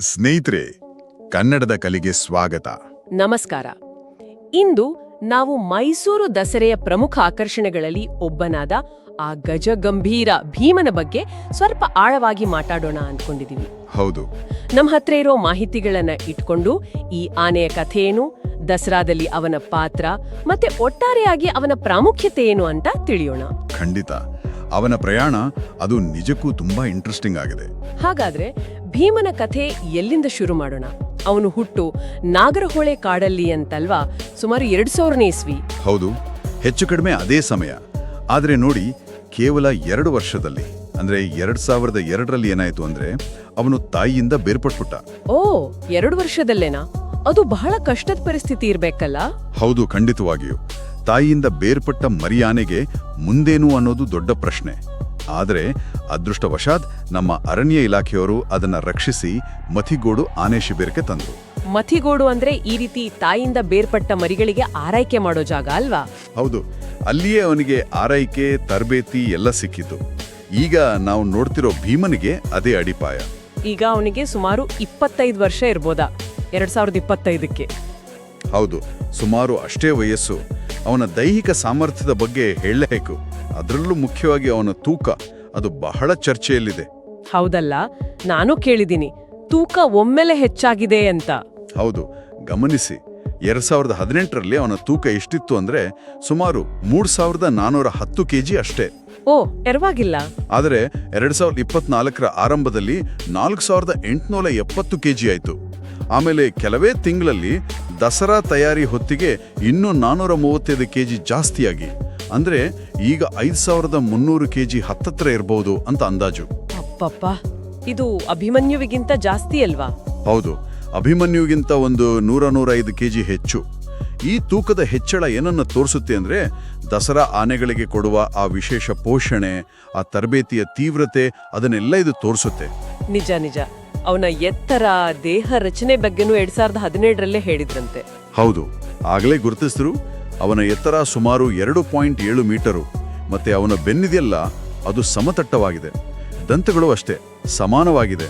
ಸ್ನೇಹಿತರೆ ಕನ್ನಡದ ಕಲಿಗೆ ಸ್ವಾಗತ. ನಮಸ್ಕಾರ. ಇಂದು ನಾವು ಮೈಸೂರು ದಸರೆಯ ಪ್ರಮುಖ ಆಕರ್ಷಣೆಗಳಲ್ಲಿ ಒಬ್ಬನಾದ ಆ ಗಜಗಂಭೀರ ಭೀಮನ ಬಗ್ಗೆ ಸ್ವಲ್ಪ ಆಳವಾಗಿ ಮಾತಾಡೋಣ ಅನ್ಕೊಂಡಿದೀವಿ ಹೌದು. ನಮ್ಮ ಹತ್ರ ಇರೋ ಮಾಹಿತಿಗಳನ್ನ ಇಟ್ಕೊಂಡು ಈ ಆನೆಯ ಕಥೆಯೇನು ದಸರಾದಲ್ಲಿ ಅವನ ಪಾತ್ರ ಮತ್ತೆ ಒಟ್ಟಾರೆಯಾಗಿ ಅವನ ಪ್ರಾಮುಖ್ಯತೆ ಏನು ಅಂತ ತಿಳಿಯೋಣ. ಖಂಡಿತ. ಅವನ ಪ್ರಯಾಣ ಅದು ನಿಜಕ್ಕೂ ತುಂಬಾ ಇಂಟ್ರೆಸ್ಟಿಂಗ್ ಆಗಿದೆ. ಹಾಗಾದ್ರೆ ಭೀಮನ ಕಥೆ ಎಲ್ಲಿಂದ ಶುರು ಮಾಡೋಣ? ಅವನು ಹುಟ್ಟು ನಾಗರಹೊಳೆ ಕಾಡಲ್ಲಿ ಅಂತಲ್ವಾ? ಸುಮಾರು ಎರಡ್ ಸಾವಿರನೇ ಇಸ್ವಿ. ಹೌದು ಹೆಚ್ಚು ಕಡಿಮೆ ಅದೇ ಸಮಯ. ಆದರೆ ನೋಡಿ ಕೇವಲ ಎರಡು ವರ್ಷದಲ್ಲಿ ಅಂದ್ರೆ ಎರಡ್ ಸಾವಿರದ ಎರಡರಲ್ಲಿ ಏನಾಯ್ತು ಅಂದ್ರೆ ಅವನು ತಾಯಿಯಿಂದ ಬೇರ್ಪಟ್ಬಿಟ್ಟ ಓ ಎರಡು ವರ್ಷದಲ್ಲೇನಾ? ಅದು ಬಹಳ ಕಷ್ಟದ ಪರಿಸ್ಥಿತಿ ಇರ್ಬೇಕಲ್ಲ? ಹೌದು ಖಂಡಿತವಾಗಿಯೂ. ತಾಯಿಯಿಂದ ಬೇರ್ಪಟ್ಟ ಮರಿಯಾನೆಗೆ ಮುಂದೇನು ಅನ್ನೋದು ದೊಡ್ಡ ಪ್ರಶ್ನೆ. ಆದರೆ ಅದೃಷ್ಟವಶಾತ್ ನಮ್ಮ ಅರಣ್ಯ ಇಲಾಖೆಯವರು ಅದನ್ನ ರಕ್ಷಿಸಿ ಮಥಿಗೋಡು ಆನೆ ಶಿಬಿರಕ್ಕೆ ತಂದರು. ಮಥಿಗೋಡು ಅಂದ್ರೆ ಈ ರೀತಿ ತಾಯಿಯಿಂದ ಬೇರ್ಪಟ್ಟ ಮರಿಗಳಿಗೆ ಆರೈಕೆ ಮಾಡೋ ಜಾಗ ಅಲ್ವಾ? ಹೌದು ಅಲ್ಲಿಯೇ ಅವನಿಗೆ ಆರೈಕೆ ತರಬೇತಿ ಎಲ್ಲ ಸಿಕ್ಕಿತು. ಈಗ ನಾವು ನೋಡ್ತಿರೋ ಭೀಮನಿಗೆ ಅದೇ ಅಡಿಪಾಯ. ಈಗ ಅವನಿಗೆ ಸುಮಾರು ಇಪ್ಪತ್ತೈದು ವರ್ಷ ಇರ್ಬೋದಾ? ಎರಡ್ ಸಾವಿರದ ಇಪ್ಪತ್ತೈದಕ್ಕೆ. ಹೌದು ಸುಮಾರು ಅಷ್ಟೇ ವಯಸ್ಸು. ಅವನ ದೈಹಿಕ ಸಾಮರ್ಥ್ಯದ ಬಗ್ಗೆ ಹೇಳಲೇಬೇಕು. ಅದರಲ್ಲೂ ಮುಖ್ಯವಾಗಿ ಅವನ ತೂಕ. ಅದು ಬಹಳ ಚರ್ಚೆಯಲ್ಲಿದೆ. ಹೌದಲ್ಲ? ನಾನು ಕೇಳಿದ್ದೀನಿ. ತೂಕ ಒಮ್ಮೆಲೆ ಹೆಚ್ಚಾಗಿದೆ ಅಂತ. ಹೌದು. ಗಮನಿಸಿ. ಎರಡ್ ಸಾವಿರದ ಹದಿನೆಂಟರಲ್ಲಿ ಅವನ ತೂಕ ಎಷ್ಟಿತ್ತು ಅಂದ್ರೆ ಸುಮಾರು ಮೂರ್ ಸಾವಿರದ ನಾನೂರ ಹತ್ತು ಕೆಜಿ ಅಷ್ಟೇ. ಓ ಎರವಾಗಿಲ್ಲ ಆದರೆ ಎರಡ್ ಸಾವಿರದ ಇಪ್ಪತ್ನಾಲ್ಕರ ಆರಂಭದಲ್ಲಿ ನಾಲ್ಕು ಸಾವಿರದ ಎಂಟುನೂರ ಎಪ್ಪತ್ತು ಕೆಜಿ ಆಯಿತು. ಆಮೇಲೆ ಕೆಲವೇ ತಿಂಗಳಲ್ಲಿ ದಸರಾ ತಯಾರಿ ಹೊತ್ತಿಗೆ ಇನ್ನೂ ನಾನ್ನೂರ ಮೂವತ್ತೈದು ಕೆಜಿ ಜಾಸ್ತಿಯಾಗಿ. ಅಂದ್ರೆ ಈಗ ಐದು ಸಾವಿರದ ಮುನ್ನೂರು ಕೆಜಿ ಹತ್ತತ್ರ ಇರಬಹುದು ಅಂತ ಅಂದಾಜು. ಅಪ್ಪಪ್ಪ ಇದು ಅಭಿಮನ್ಯುವಿಗಿಂತ ಜಾಸ್ತಿ ಅಲ್ವಾ? ಹೌದು. ಅಭಿಮನ್ಯುಗಿಂತ ಒಂದು ನೂರ ನೂರೈದು ಕೆಜಿ ಹೆಚ್ಚು. ಈ ತೂಕದ ಹೆಚ್ಚಳ ಏನನ್ನ ತೋರಿಸುತ್ತೆ ಅಂದ್ರೆ ದಸರಾ ಆನೆಗಳಿಗೆ ಕೊಡುವ ಆ ವಿಶೇಷ ಪೋಷಣೆ ಆ ತರಬೇತಿಯ ತೀವ್ರತೆ ಅದನ್ನೆಲ್ಲ ಇದು ತೋರಿಸುತ್ತೆ. ನಿಜ ನಿಜ. ಅವನ ಎತ್ತರ ದೇಹ ರಚನೆ ಬಗ್ಗೆನೂ ಎರಡ್ ಸಾವಿರದ ಹದಿನೇಳರಲ್ಲೇ ಹೇಳಿದ್ರಂತೆ. ಹೌದು ಆಗಲೇ ಗುರುತಿಸಿದ್ರು ಅವನ ಎತ್ತರ ಸುಮಾರು ಎರಡು ಪಾಯಿಂಟ್ ಏಳು ಮೀಟರು ಮತ್ತೆ ಅವನ ಬೆನ್ನಿದೆಯಲ್ಲ ಅದು ಸಮತಟ್ಟವಾಗಿದೆ. ದಂತಗಳು ಅಷ್ಟೇ ಸಮಾನವಾಗಿದೆ.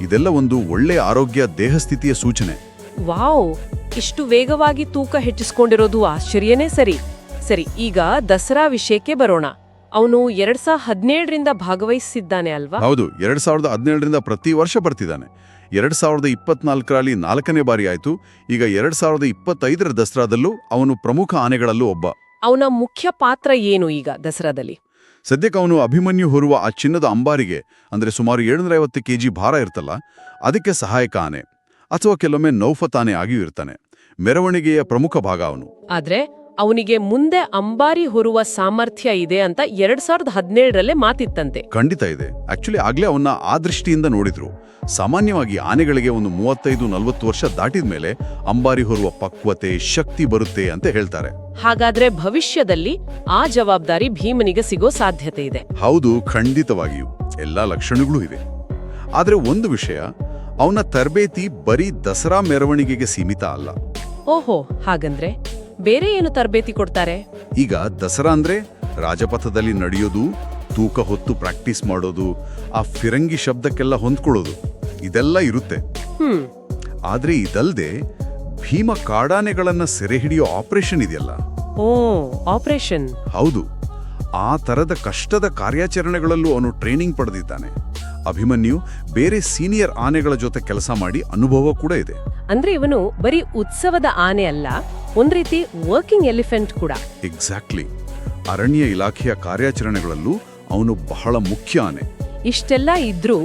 ಇದೆಲ್ಲ ಒಂದು ಒಳ್ಳೆ ಆರೋಗ್ಯ ದೇಹಸ್ಥಿತಿಯ ಸೂಚನೆ. ವಾವ್ ಇಷ್ಟು ವೇಗವಾಗಿ ತೂಕ ಹೆಚ್ಚಿಸ್ಕೊಂಡಿರೋದು ಆಶ್ಚರ್ಯನೇ ಸರಿ. ಸರಿ ಈಗ ದಸರಾ ವಿಷಯಕ್ಕೆ ಬರೋಣ. ಅವನು ಎರಡ್ ಸಾವಿರದ ಹದಿನೇಳರಿಂದ ಭಾಗವಹಿಸಿದ್ದಾನೆ ಅಲ್ವಾ? ಹೌದು ಎರಡ್ ಸಾವಿರದ ಹದಿನೇಳರಿಂದ ಪ್ರತಿ ವರ್ಷ ಬರ್ತಿದ್ದಾನೆ. ಎರಡ್ ಸಾವಿರದ ಇಪ್ಪತ್ನಾಲ್ಕರಲ್ಲಿ ನಾಲ್ಕನೇ ಬಾರಿ ಆಯ್ತು. ಈಗ ಎರಡ್ ಸಾವಿರದ ಇಪ್ಪತ್ತೈದರ ದಸರಾದಲ್ಲೂ ಅವನು ಪ್ರಮುಖ ಆನೆಗಳಲ್ಲೂ ಒಬ್ಬ. ಅವನ ಮುಖ್ಯ ಪಾತ್ರ ಏನು ಈಗ ದಸರಾದಲ್ಲಿ? ಸದ್ಯಕ್ಕೆ ಅವನು ಅಭಿಮನ್ಯು ಹೊರುವ ಆ ಚಿನ್ನದ ಅಂಬಾರಿಗೆ ಅಂದ್ರೆ ಸುಮಾರು ಏಳ್ನೂರ ಐವತ್ತು ಕೆಜಿ ಭಾರ ಇರ್ತಲ್ಲ ಅದಕ್ಕೆ ಸಹಾಯಕ ಆನೆ. ಅಥವಾ ಕೆಲವೊಮ್ಮೆ ನೌಫತಾನೆ ಆನೆ ಆಗಿಯೂ ಇರ್ತಾನೆ. ಮೆರವಣಿಗೆಯ ಪ್ರಮುಖ ಭಾಗ ಅವನು. ಆದ್ರೆ ಅವನಿಗೆ ಮುಂದೆ ಅಂಬಾರಿ ಹೊರುವ ಸಾಮರ್ಥ್ಯ ಇದೆ ಅಂತ ಎರಡ್ ಸಾವಿರದ ಹದಿನೇಳರಲ್ಲೇ ಮಾತಿತ್ತಂತೆ. ಖಂಡಿತ ಇದೆ. ಆಕ್ಚುಲಿ ಆಗ್ಲೇ ಅವನ್ನ ಆ ದೃಷ್ಟಿಯಿಂದ ನೋಡಿದ್ರು. ಸಾಮಾನ್ಯವಾಗಿ ಆನೆಗಳಿಗೆ ಒಂದು ಮೂವತ್ತೈದು ನಲವತ್ತು ವರ್ಷ ದಾಟಿದ ಮೇಲೆ ಅಂಬಾರಿ ಹೊರುವ ಪಕ್ವತೆ ಶಕ್ತಿ ಬರುತ್ತೆ ಅಂತ ಹೇಳ್ತಾರೆ. ಹಾಗಾದ್ರೆ ಭವಿಷ್ಯದಲ್ಲಿ ಆ ಜವಾಬ್ದಾರಿ ಭೀಮನಿಗೆ ಸಿಗೋ ಸಾಧ್ಯತೆ ಇದೆ. ಹೌದು ಖಂಡಿತವಾಗಿಯೂ. ಎಲ್ಲಾ ಲಕ್ಷಣಗಳೂ ಇವೆ. ಆದ್ರೆ ಒಂದು ವಿಷಯ ಅವನ ತರಬೇತಿ ಬರೀ ದಸರಾ ಮೆರವಣಿಗೆಗೆ ಸೀಮಿತ ಅಲ್ಲ. ಓಹೋ ಹಾಗಂದ್ರೆ? ಬೇರೆ ಏನು ತರಬೇತಿ ಕೊಡ್ತಾರೆ? ಈಗ ದಸರಾ ಅಂದ್ರೆ ರಾಜಪಥದಲ್ಲಿ ನಡೆಯೋದು ತೂಕ ಹೊತ್ತು ಪ್ರಾಕ್ಟೀಸ್ ಮಾಡೋದು ಆ ಫಿರಂಗಿ ಶಬ್ದಕ್ಕೆಲ್ಲ ಹೊಂದ್ಕೊಳ್ಳೋದು ಇದೆಲ್ಲ ಇರುತ್ತೆ. ಹ್ಮ್. ಆದ್ರೆ ಇದಲ್ದೆ ಭೀಮ ಕಾಡಾನೆಗಳನ್ನ ಸೆರೆ ಹಿಡಿಯೋ ಆಪರೇಷನ್ ಇದೆಯಲ್ಲ? ಓ ಆಪರೇಷನ್. ಹೌದು. ಆ ತರದ ಕಷ್ಟದ ಕಾರ್ಯಾಚರಣೆಗಳಲ್ಲೂ ಅವನು ಟ್ರೈನಿಂಗ್ ಪಡೆದಿದ್ದಾನೆ. ಅಭಿಮನ್ಯು ಬೇರೆ ಸೀನಿಯರ್ ಆನೆಗಳ ಜೊತೆ ಕೆಲಸ ಮಾಡಿ ಅನುಭವ ಕೂಡ ಇದೆ. ಅಂದ್ರೆ ಇವನು ಬರೀ ಉತ್ಸವದ ಆನೆ ಅಲ್ಲ ಒಂದ್ ರೀತಿ ವರ್ಕಿಂಗ್ ಎಲಿಫೆಂಟ್ ಕೂಡ. ಎಕ್ಸಾಕ್ಟ್ಲಿ ಅರಣ್ಯ ಇಲಾಖೆಯ ಕಾರ್ಯಾಚರಣೆಗಳಲ್ಲೂ ಅವನು ಬಹಳ ಮುಖ್ಯ ಆನೆ. ಇಷ್ಟೆಲ್ಲ ಇದ್ರೂ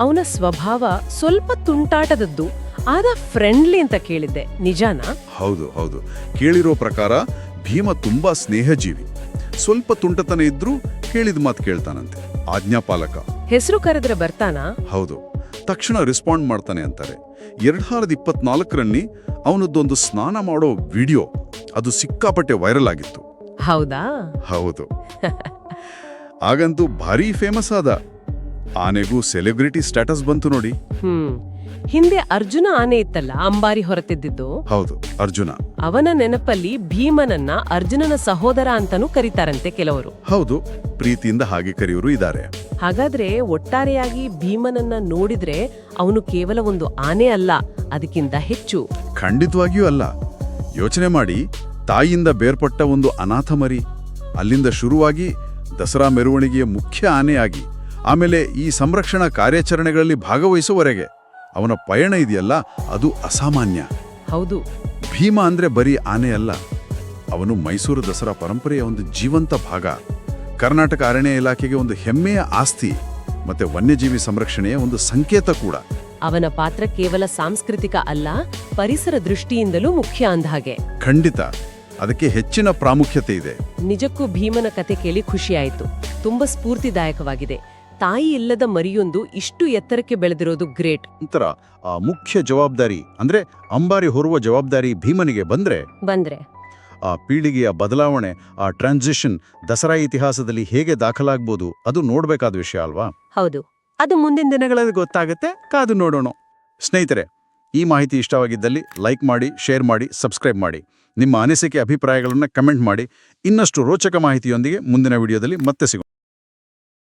ಅವನ ಸ್ವಭಾವ ಸ್ವಲ್ಪ ತುಂಟಾಟದದ್ದು ಆದ ಫ್ರೆಂಡ್ಲಿ ಅಂತ ಕೇಳಿದ್ದೆ. ನಿಜಾನಾ? ಹೌದು ಹೌದು. ಕೇಳಿರೋ ಪ್ರಕಾರ ಭೀಮ ತುಂಬಾ ಸ್ನೇಹಜೀವಿ. ಸ್ವಲ್ಪ ತುಂಟತನ ಇದ್ರೂ ಕೇಳಿದ ಮಾತು ಕೇಳ್ತಾನಂತೆ. ಆಜ್ಞಾಪಾಲಕ. ಹೆಸರು ಕರೆದ್ರೆ ಬರ್ತಾನಾ? ಹೌದು. ತಕ್ಷಣ ರೆಸ್ಪಾಂಡ್ ಮಾಡ್ತಾನೆ ಅಂತಾರೆ. ಎರಡು ಸಾವಿರದ ಇಪ್ಪತ್ನಾಲ್ಕರಲ್ಲಿ ಅವನದ್ದೊಂದು ಸ್ನಾನ ಮಾಡೋ ವಿಡಿಯೋ ಅದು ಸಿಕ್ಕಾಪಟ್ಟೆ ವೈರಲ್ ಆಗಿತ್ತು. ಹೌದಾ? ಹೌದು. ಆಗಂತೂ ಭಾರಿ ಫೇಮಸ್ ಆದ ಆನೆಗೂ ಸೆಲೆಬ್ರಿಟಿ ಸ್ಟೇಟಸ್ ಬಂತು ನೋಡಿ. ಹ್ಮ್. ಹಿಂದೆ ಅರ್ಜುನ ಆನೆ ಇತ್ತಲ್ಲ ಅಂಬಾರಿ ಹೊರತಿದ್ದು ಹೌದು ಅರ್ಜುನ. ಅವನ ನೆನಪಲ್ಲಿ ಭೀಮನನ್ನ ಅರ್ಜುನನ ಸಹೋದರ ಅಂತಾನೂ ಕರೀತಾರಂತೆ ಕೆಲವರು. ಹೌದು ಪ್ರೀತಿಯಿಂದ ಹಾಗೆ ಕರೆಯೋರು ಇದ್ದಾರೆ. ಹಾಗಾದ್ರೆ ಒಟ್ಟಾರೆಯಾಗಿ ಭೀಮನನ್ನ ನೋಡಿದ್ರೆ ಅವನು ಕೇವಲ ಒಂದು ಆನೆ ಅಲ್ಲ ಅದಕ್ಕಿಂತ ಹೆಚ್ಚು. ಖಂಡಿತವಾಗಿಯೂ ಅಲ್ಲ. ಯೋಚನೆ ಮಾಡಿ ತಾಯಿಯಿಂದ ಬೇರ್ಪಟ್ಟ ಒಂದು ಅನಾಥ ಮರಿ. ಅಲ್ಲಿಂದ ಶುರುವಾಗಿ ದಸರಾ ಮೆರವಣಿಗೆಯ ಮುಖ್ಯ ಆನೆಯಾಗಿ ಆಮೇಲೆ ಈ ಸಂರಕ್ಷಣಾ ಕಾರ್ಯಾಚರಣೆಗಳಲ್ಲಿ ಭಾಗವಹಿಸುವವರೆಗೆ. ಅವನ ಪಯಣ ಇದೆಯಲ್ಲ ಅದು ಅಸಾಮಾನ್ಯ. ಹೌದು. ಭೀಮ ಅಂದ್ರೆ ಬರೀ ಆನೆ ಅಲ್ಲ. ಅವನು ಮೈಸೂರು ದಸರಾ ಪರಂಪರೆಯ ಒಂದು ಜೀವಂತ ಭಾಗ. ಕರ್ನಾಟಕ ಅರಣ್ಯ ಇಲಾಖೆಗೆ ಒಂದು ಹೆಮ್ಮೆಯ ಆಸ್ತಿ ಮತ್ತೆ ವನ್ಯಜೀವಿ ಸಂರಕ್ಷಣೆಯ ಒಂದು ಸಂಕೇತ ಕೂಡ. ಅವನ ಪಾತ್ರ ಕೇವಲ ಸಾಂಸ್ಕೃತಿಕ ಅಲ್ಲ ಪರಿಸರ ದೃಷ್ಟಿಯಿಂದಲೂ ಮುಖ್ಯ ಅಂದಹಾಗೆ ಖಂಡಿತ. ಅದಕ್ಕೆ ಹೆಚ್ಚಿನ ಪ್ರಾಮುಖ್ಯತೆ ಇದೆ. ನಿಜಕ್ಕೂ ಭೀಮನ ಕತೆ ಕೇಳಿ ಖುಷಿಯಾಯಿತು. ತುಂಬಾ ಸ್ಫೂರ್ತಿದಾಯಕವಾಗಿದೆ. ತಾಯಿ ಇಲ್ಲದ ಮರಿಯೊಂದು ಇಷ್ಟು ಎತ್ತರಕ್ಕೆ ಬೆಳೆದಿರೋದು ಗ್ರೇಟ್. ನಂತರ ಆ ಮುಖ್ಯ ಜವಾಬ್ದಾರಿ ಅಂದ್ರೆ ಅಂಬಾರಿ ಹೊರುವ ಜವಾಬ್ದಾರಿ ಭೀಮನಿಗೆ ಬಂದ್ರೆ? ಬಂದ್ರೆ. ಆ ಪೀಳಿಗೆಯ ಬದಲಾವಣೆ ಆ ಟ್ರಾನ್ಸಿಷನ್ ದಸರಾ ಇತಿಹಾಸದಲ್ಲಿ ಹೇಗೆ ದಾಖಲಾಗ್ಬೋದು ಅದು ನೋಡಬೇಕಾದ ವಿಷಯ ಅಲ್ವಾ? ಹೌದು. ಅದು ಮುಂದಿನ ದಿನಗಳಲ್ಲಿ ಗೊತ್ತಾಗುತ್ತೆ ಕಾದು ನೋಡೋಣ. ಸ್ನೇಹಿತರೆ ಈ ಮಾಹಿತಿ ಇಷ್ಟವಾಗಿದ್ದಲ್ಲಿ ಲೈಕ್ ಮಾಡಿ ಶೇರ್ ಮಾಡಿ ಸಬ್ಸ್ಕ್ರೈಬ್ ಮಾಡಿ. ನಿಮ್ಮ ಅನಿಸಿಕೆ ಅಭಿಪ್ರಾಯಗಳನ್ನು ಕಮೆಂಟ್ ಮಾಡಿ. ಇನ್ನಷ್ಟು ರೋಚಕ ಮಾಹಿತಿಯೊಂದಿಗೆ ಮುಂದಿನ ವಿಡಿಯೋದಲ್ಲಿ ಮತ್ತೆ ಸಿಗೋಣ.